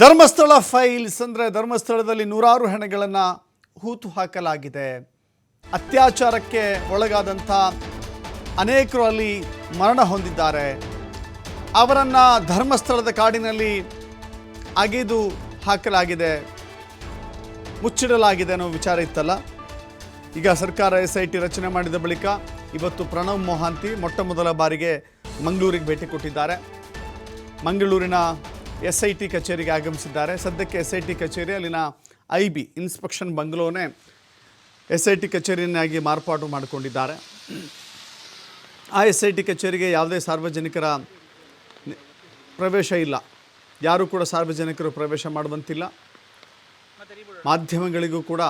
Dharmasthala files ಅಂದರೆ ಧರ್ಮಸ್ಥಳದಲ್ಲಿ ನೂರಾರು ಹೆಣಗಳನ್ನು ಹೂತು ಹಾಕಲಾಗಿದೆ. ಅತ್ಯಾಚಾರಕ್ಕೆ ಒಳಗಾದಂಥ ಅನೇಕರು ಅಲ್ಲಿ ಮರಣ ಹೊಂದಿದ್ದಾರೆ. ಅವರನ್ನು ಧರ್ಮಸ್ಥಳದ ಕಾಡಿನಲ್ಲಿ ಅಗೆದು ಹಾಕಲಾಗಿದೆ. ಮುಚ್ಚಿಡಲಾಗಿದೆ ಅನ್ನೋ ವಿಚಾರ ಇತ್ತಲ್ಲ? ಈಗ ಸರ್ಕಾರ ಎಸ್ ಐ ಟಿ ರಚನೆ ಮಾಡಿದ ಬಳಿಕ ಇವತ್ತು ಪ್ರಣವ್ ಮೊಹಾಂತಿ ಮೊಟ್ಟ ಮೊದಲ ಬಾರಿಗೆ ಮಂಗಳೂರಿಗೆ ಭೇಟಿ ಕೊಟ್ಟಿದ್ದಾರೆ. ಮಂಗಳೂರಿನ ಎಸ್ ಐ ಟಿ ಕಚೇರಿಗೆ ಆಗಮಿಸಿದ್ದಾರೆ. ಸದ್ಯಕ್ಕೆ ಎಸ್ ಐ ಟಿ ಕಚೇರಿ, ಅಲ್ಲಿನ ಐ ಬಿ ಇನ್ಸ್ಪೆಕ್ಷನ್ ಬಂಗ್ಲೋನೇ ಎಸ್ ಐ ಟಿ ಕಚೇರಿಯನ್ನಾಗಿ ಮಾರ್ಪಾಡು ಮಾಡಿಕೊಂಡಿದ್ದಾರೆ. ಆ ಎಸ್ ಐ ಟಿ ಕಚೇರಿಗೆ ಯಾವುದೇ ಸಾರ್ವಜನಿಕರ ಪ್ರವೇಶ ಇಲ್ಲ. ಯಾರೂ ಕೂಡ ಸಾರ್ವಜನಿಕರು ಪ್ರವೇಶ ಮಾಡುವಂತಿಲ್ಲ. ಮಾಧ್ಯಮಗಳಿಗೂ ಕೂಡ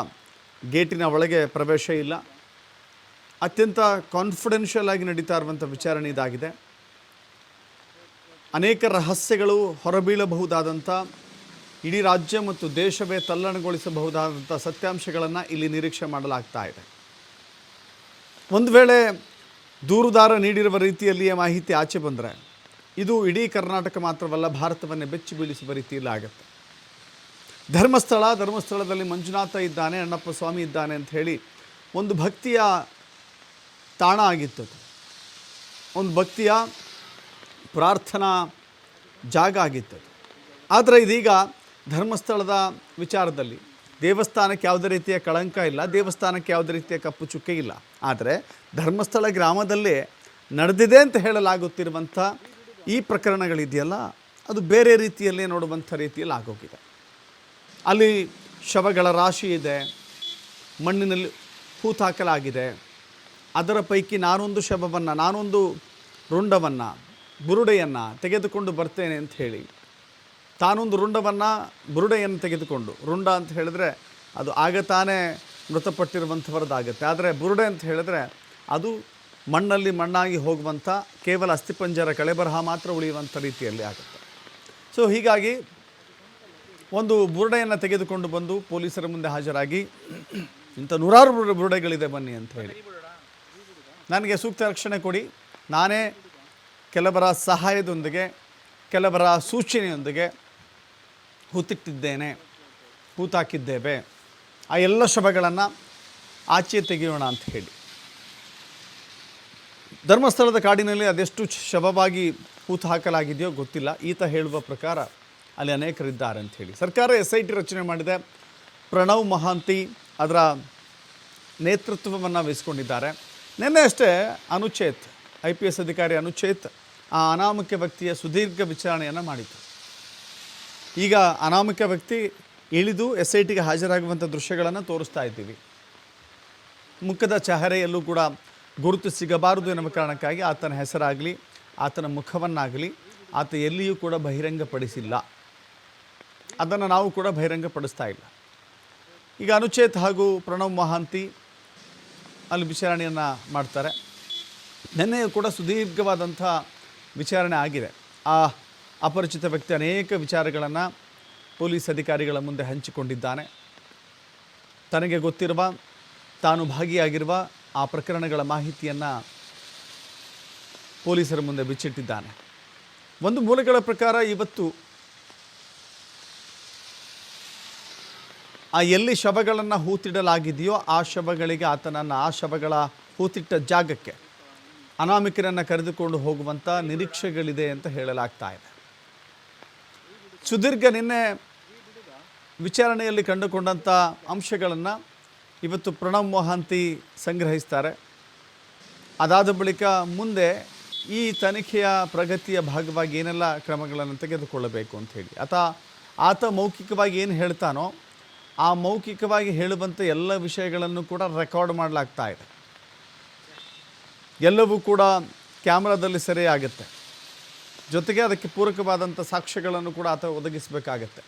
ಗೇಟಿನ ಒಳಗೆ ಪ್ರವೇಶ ಇಲ್ಲ. ಅತ್ಯಂತ ಕಾನ್ಫಿಡೆನ್ಷಿಯಲ್ ಆಗಿ ನಡೀತಾ ಇರುವಂಥ ವಿಚಾರಣೆ ಇದಾಗಿದೆ. ಅನೇಕ ರಹಸ್ಯಗಳು ಹೊರಬೀಳಬಹುದಾದಂಥ ಇಡೀ ರಾಜ್ಯ ಮತ್ತು ದೇಶವೇ ತಲ್ಲಣಗೊಳಿಸಬಹುದಾದಂಥ ಸತ್ಯಾಂಶಗಳನ್ನು ಇಲ್ಲಿ ನಿರೀಕ್ಷೆ ಮಾಡಲಾಗ್ತಾ ಇದೆ. ಒಂದು ವೇಳೆ ದೂರುದಾರ ನೀಡಿರುವ ರೀತಿಯಲ್ಲಿಯೇ ಮಾಹಿತಿ ಆಚೆ ಬಂದರೆ ಇದು ಇಡೀ ಕರ್ನಾಟಕ ಮಾತ್ರವಲ್ಲ, ಭಾರತವನ್ನೇ ಬೆಚ್ಚಿ ಬೀಳಿಸುವ ರೀತಿಯಲ್ಲಿ ಆಗುತ್ತೆ. ಧರ್ಮಸ್ಥಳ, ಧರ್ಮಸ್ಥಳದಲ್ಲಿ ಮಂಜುನಾಥ ಇದ್ದಾನೆ ಅಣ್ಣಪ್ಪ ಸ್ವಾಮಿ ಇದ್ದಾನೆ ಅಂತ ಹೇಳಿ ಒಂದು ಭಕ್ತಿಯ ತಾಣ ಆಗಿತ್ತು ಒಂದು ಭಕ್ತಿಯ ಪ್ರಾರ್ಥನಾ ಜಾಗ ಆಗಿತ್ತು. ಆದರೆ ಇದೀಗ ಧರ್ಮಸ್ಥಳದ ವಿಚಾರದಲ್ಲಿ ದೇವಸ್ಥಾನಕ್ಕೆ ಯಾವುದೇ ರೀತಿಯ ಕಳಂಕ ಇಲ್ಲ, ದೇವಸ್ಥಾನಕ್ಕೆ ಯಾವುದೇ ರೀತಿಯ ಕಪ್ಪು ಚುಕ್ಕೆ ಇಲ್ಲ. ಆದರೆ ಧರ್ಮಸ್ಥಳ ಗ್ರಾಮದಲ್ಲೇ ನಡೆದಿದೆ ಅಂತ ಹೇಳಲಾಗುತ್ತಿರುವಂಥ ಈ ಪ್ರಕರಣಗಳಿದೆಯಲ್ಲ, ಅದು ಬೇರೆ ರೀತಿಯಲ್ಲೇ ನೋಡುವಂಥ ರೀತಿಯಲ್ಲಿ ಆಗೋಗಿದೆ. ಅಲ್ಲಿ ಶವಗಳ ರಾಶಿ ಇದೆ, ಮಣ್ಣಿನಲ್ಲಿ ಹೂತಾಕಲಾಗಿದೆ. ಅದರ ಪೈಕಿ ನಾನೊಂದು ಶವವನ್ನು, ನಾನೊಂದು ರುಂಡವನ್ನು ಬುರುಡೆಯನ್ನು ತೆಗೆದುಕೊಂಡು ಬರ್ತೇನೆ ಅಂತ ಹೇಳಿ. ತಾನೊಂದು ರುಂಡವನ್ನು ಬುರುಡೆಯನ್ನು ತೆಗೆದುಕೊಂಡು, ರುಂಡ ಅಂತ ಹೇಳಿದ್ರೆ ಅದು ಆಗ ತಾನೇ ಮೃತಪಟ್ಟಿರುವಂಥವರದ್ದಾಗುತ್ತೆ ಆದರೆ ಬುರುಡೆ ಅಂತ ಹೇಳಿದ್ರೆ ಅದು ಮಣ್ಣಲ್ಲಿ ಮಣ್ಣಾಗಿ ಹೋಗುವಂಥ ಕೇವಲ ಅಸ್ಥಿಪಂಜರ ಕಳೆಬರಹ ಮಾತ್ರ ಉಳಿಯುವಂಥ ರೀತಿಯಲ್ಲಿ ಆಗುತ್ತೆ. ಸೊ ಹೀಗಾಗಿ ಒಂದು ಬುರುಡೆಯನ್ನು ತೆಗೆದುಕೊಂಡು ಬಂದು ಪೊಲೀಸರ ಮುಂದೆ ಹಾಜರಾಗಿ, ಇಂಥ ನೂರಾರು ಬುರುಡೆ ಬುರುಡೆಗಳಿದೆ ಬನ್ನಿ ಅಂತ ಹೇಳಿ. ನನಗೆ ಸೂಕ್ತ ರಕ್ಷಣೆ ಕೊಡಿ. ನಾನೇ ಕೆಲವರ ಸಹಾಯದೊಂದಿಗೆ, ಕೆಲವರ ಸೂಚನೆಯೊಂದಿಗೆ ಹೂತಿಟ್ಟಿದ್ದೇನೆ, ಹೂತಾಕಿದ್ದೇವೆ. ಆ ಎಲ್ಲ ಶವಗಳನ್ನು ಆಚೆ ತೆಗೆಯೋಣ ಅಂತ ಹೇಳಿ. ಧರ್ಮಸ್ಥಳದ ಕಾಡಿನಲ್ಲಿ ಅದೆಷ್ಟು ಶವವಾಗಿ ಹೂತು ಹಾಕಲಾಗಿದೆಯೋ ಗೊತ್ತಿಲ್ಲ. ಈತ ಹೇಳುವ ಪ್ರಕಾರ ಅಲ್ಲಿ ಅನೇಕರಿದ್ದಾರೆ ಅಂತ ಹೇಳಿ. ಸರ್ಕಾರ ಎಸ್ ಐ ಟಿ ರಚನೆ ಮಾಡಿದೆ. ಪ್ರಣವ್ ಮಹಾಂತಿ ಅದರ ನೇತೃತ್ವವನ್ನು ವಹಿಸ್ಕೊಂಡಿದ್ದಾರೆ. ನಿನ್ನೆ ಅಷ್ಟೇ ಅನುಚೇತ್ ಐ ಪಿ ಎಸ್ ಅಧಿಕಾರಿ ಅನುಚೇತ್ ಆ ಅನಾಮಿಕ ವ್ಯಕ್ತಿಯ ಸುದೀರ್ಘ ವಿಚಾರಣೆಯನ್ನು ಮಾಡಿತು ಈಗ ಅನಾಮಿಕ ವ್ಯಕ್ತಿ ಇಳಿದು ಎಸ್ ಐ ಟಿಗೆ ಹಾಜರಾಗುವಂಥ ದೃಶ್ಯಗಳನ್ನು ತೋರಿಸ್ತಾ ಇದ್ದೀವಿ. ಮುಖದ ಚಹರೆಯಲ್ಲೂ ಕೂಡ ಗುರುತು ಸಿಗಬಾರದು ಎನ್ನುವ ಕಾರಣಕ್ಕಾಗಿ ಆತನ ಹೆಸರಾಗಲಿ, ಆತನ ಮುಖವನ್ನಾಗಲಿ ಆತ ಎಲ್ಲಿಯೂ ಕೂಡ ಬಹಿರಂಗಪಡಿಸಿಲ್ಲ. ಅದನ್ನು ನಾವು ಕೂಡ ಬಹಿರಂಗಪಡಿಸ್ತಾ ಇಲ್ಲ. ಈಗ ಅನುಚೇತ್ ಹಾಗೂ ಪ್ರಣವ್ ಮಹಾಂತಿ ಅಲ್ಲಿ ವಿಚಾರಣೆಯನ್ನು ಮಾಡ್ತಾರೆ. ನಿನ್ನೆಯೂ ಕೂಡ ಸುದೀರ್ಘವಾದಂಥ ವಿಚಾರಣೆ ಆಗಿದೆ. ಆ ಅಪರಿಚಿತ ವ್ಯಕ್ತಿ ಅನೇಕ ವಿಚಾರಗಳನ್ನು ಪೊಲೀಸ್ ಅಧಿಕಾರಿಗಳ ಮುಂದೆ ಹಂಚಿಕೊಂಡಿದ್ದಾನೆ. ತನಗೆ ಗೊತ್ತಿರುವ, ತಾನು ಭಾಗಿಯಾಗಿರುವ ಆ ಪ್ರಕರಣಗಳ ಮಾಹಿತಿಯನ್ನು ಪೊಲೀಸರ ಮುಂದೆ ಬಿಚ್ಚಿಟ್ಟಿದ್ದಾನೆ. ಒಂದು ಮೂಲಗಳ ಪ್ರಕಾರ ಇವತ್ತು ಆ ಎಲ್ಲಿ ಶವಗಳನ್ನು ಹೂತಿಡಲಾಗಿದೆಯೋ ಆ ಶವಗಳಿಗೆ ಆತನನ್ನು ಆ ಶವಗಳ ಹೂತಿಟ್ಟ ಜಾಗಕ್ಕೆ ಅನಾಮಿಕರನ್ನು ಕರೆದುಕೊಂಡು ಹೋಗುವಂಥ ನಿರೀಕ್ಷೆಗಳಿದೆ ಅಂತ ಹೇಳಲಾಗ್ತಾ ಇದೆ. ಸುದೀರ್ಘ ನಿನ್ನೆ ವಿಚಾರಣೆಯಲ್ಲಿ ಕಂಡುಕೊಂಡಂಥ ಅಂಶಗಳನ್ನು ಇವತ್ತು ಪ್ರಣವ್ ಮೊಹಾಂತಿ ಸಂಗ್ರಹಿಸ್ತಾರೆ. ಅದಾದ ಬಳಿಕ ಮುಂದೆ ಈ ತನಿಖೆಯ ಪ್ರಗತಿಯ ಭಾಗವಾಗಿ ಏನೆಲ್ಲ ಕ್ರಮಗಳನ್ನು ತೆಗೆದುಕೊಳ್ಳಬೇಕು ಅಂತ ಹೇಳಿ. ಆತ ಆತ ಮೌಖಿಕವಾಗಿ ಏನು ಹೇಳ್ತಾನೋ ಆ ಮೌಖಿಕವಾಗಿ ಹೇಳುವಂಥ ಎಲ್ಲ ವಿಷಯಗಳನ್ನು ಕೂಡ ರೆಕಾರ್ಡ್ ಮಾಡಲಾಗ್ತಾ ಇದೆ. ಎಲ್ಲವೂ ಕೂಡ ಕ್ಯಾಮ್ರಾದಲ್ಲಿ ಸೆರೆಯಾಗುತ್ತೆ. ಜೊತೆಗೆ ಅದಕ್ಕೆ ಪೂರಕವಾದಂಥ ಸಾಕ್ಷ್ಯಗಳನ್ನು ಕೂಡ ಆತ ಒದಗಿಸಬೇಕಾಗತ್ತೆ.